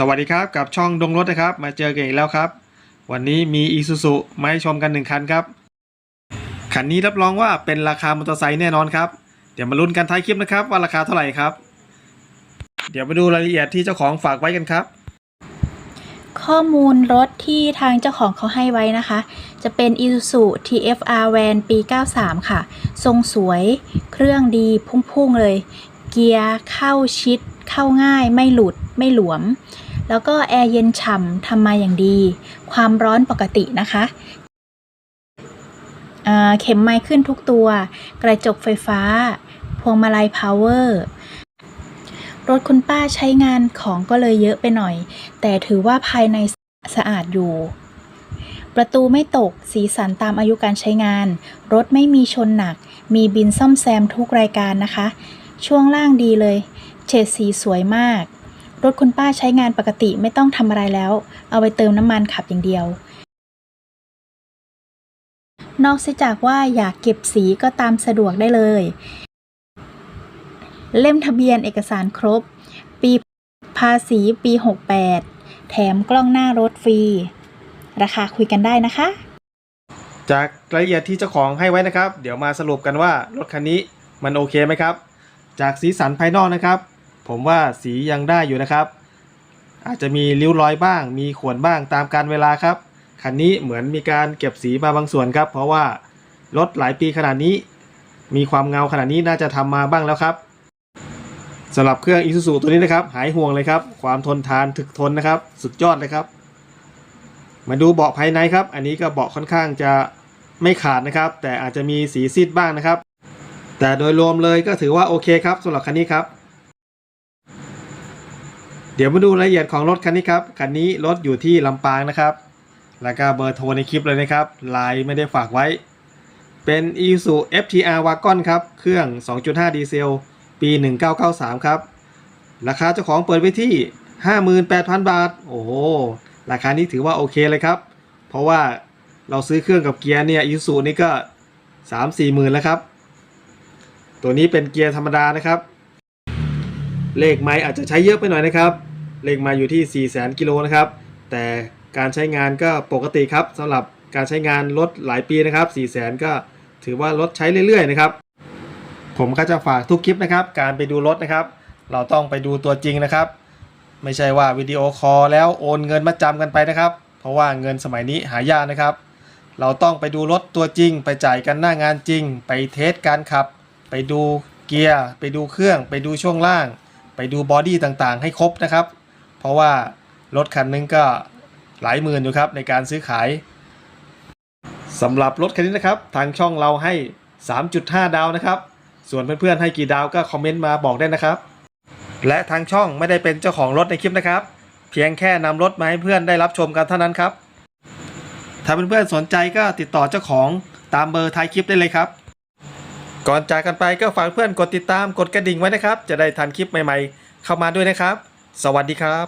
สวัสดีครับกับช่องดงรถนะครับ มาเจอกันอีกแล้วครับ วันนี้มีอีซูซุมาให้ชมกันหนึ่งคันครับ คันนี้รับรองว่าเป็นราคามอเตอร์ไซค์แน่นอนครับ เดี๋ยวมาลุ้นกันท้ายคลิปนะครับ ว่าราคาเท่าไหร่ครับ เดี๋ยวมาดูรายละเอียดที่เจ้าของฝากไว้กันครับ ข้อมูลรถที่ทางเจ้าของเขาให้ไว้นะคะ จะเป็น Isuzu TFR Van ปี 93 ค่ะ ทรงสวย เครื่องดีพุ่งๆเลย เกียร์เข้าชิดเข้าง่ายไม่หลุดไม่หลวม แล้วก็แอร์เย็นฉ่ำทำมาอย่างดี ความร้อนปกตินะคะเข็มไม้ขึ้นทุกตัว กระจกไฟฟ้า พวงมาลัยพาวเวอร์ รถคุณป้าใช้งานของก็เลยเยอะไปหน่อย แต่ถือว่าภายในสะอาดอยู่ ประตูไม่ตก สีสันตามอายุการใช้งาน รถไม่มีชนหนัก มีบินซ่อมแซมทุกรายการนะคะ ช่วงล่างดีเลย เฉดสีสวยมาก รถคุณป้าใช้งานปกติไม่ต้องทำอะไรแล้ว เอาไปเติมน้ำมันขับอย่างเดียว นอกจากว่าอยากเก็บสีก็ตามสะดวกได้เลย เล่มทะเบียนเอกสารครบ ปีภาษีปี 68 แถมกล้องหน้ารถฟรี ราคาคุยกันได้นะคะ จากรายละเอียดที่เจ้าของให้ไว้นะครับ เดี๋ยวมาสรุปกันว่ารถคันนี้มันโอเคไหมครับ จากสีสันภายนอกนะครับ ผมว่าสียังได้อยู่นะครับ อาจจะมีริ้วรอยบ้าง มีข่วนบ้างตามการเวลาครับ คันนี้เหมือนมีการเก็บสีมาบางส่วนครับ เพราะว่ารถหลายปีขนาดนี้ มีความเงาขนาดนี้น่าจะทำมาบ้างแล้วครับสำหรับเครื่อง Isuzu ตัวนี้นะครับ หายห่วงเลยครับ ความทนทานถึกทนนะครับ สุดยอดเลยครับ มาดูเบาะภายในครับ อันนี้ก็เบาะค่อนข้างจะไม่ขาดนะครับ แต่อาจจะมีสีซีดบ้างนะครับ แต่โดยรวมเลยก็ถือว่าโอเคครับสำหรับคันนี้ครับ เดี๋ยวมาดูรายละเอียดของรถคันนี้ครับ คันนี้รถอยู่ที่ลำปางนะครับ แล้วก็เบอร์โทรในคลิปเลยนะครับไลน์ไม่ได้ฝากไว้ เป็น Isuzu FTR Wagon ครับ เครื่อง 2.5 ดีเซล ปี 1993 ครับ ราคาเจ้าของเปิดไว้ที่ 58,000 บาท โอ้โห ราคานี้ถือว่าโอเคเลยครับ เพราะว่าเราซื้อเครื่องกับเกียร์เนี่ย Isuzu นี่ก็ 3-4หมื่นแล้วครับ ตัวนี้เป็นเกียร์ธรรมดานะครับ เลขไม้อาจจะใช้เยอะไปหน่อยนะครับ เลขม้อยู่ที่4 0 0 0 0 0กิโลนะครับ แต่การใช้งานก็ปกติครับสำหรับการใช้งานรถหลายปีนะครับ 4 0 0 0 0 0 ก็ถือว่ารถใช้เรื่อยๆนะครับ ผมก็จะฝากทุกคลิปนะครับ การไปดูรถนะครับ เราต้องไปดูตัวจริงนะครับ ไม่ใช่ว่าวิดีโอคอลแล้วโอนเงินมาจำกันไปนะครับ เพราะว่าเงินสมัยนี้หายากนะครับ เราต้องไปดูรถตัวจริง ไปจ่ายกันหน้างานจริง ไปเทสการขับ ไปดูเกียร์ ไปดูเครื่อง ไปดูช่วงล่าง ไปดูบอดี้ต่างๆ ให้ครบนะครับ เพราะว่ารถคันนึงก็หลายหมื่นอยู่ครับในการซื้อขายสำหรับรถคันนี้นะครับ ทางช่องเราให้ 3.5 ดาวนะครับ ส่วนเพื่อนๆให้กี่ดาวก็คอมเมนต์มาบอกได้นะครับ และทางช่องไม่ได้เป็นเจ้าของรถในคลิปนะครับ เพียงแค่นำรถมาให้เพื่อนได้รับชมกันเท่านั้นครับ ถ้าเพื่อนๆสนใจก็ติดต่อเจ้าของตามเบอร์ท้ายคลิปได้เลยครับ ก่อนจากกันไปก็ฝากเพื่อนกดติดตามกดกระดิ่งไว้นะครับ จะได้ทันคลิปใหม่ๆ เข้ามาด้วยนะครับ สวัสดีครับ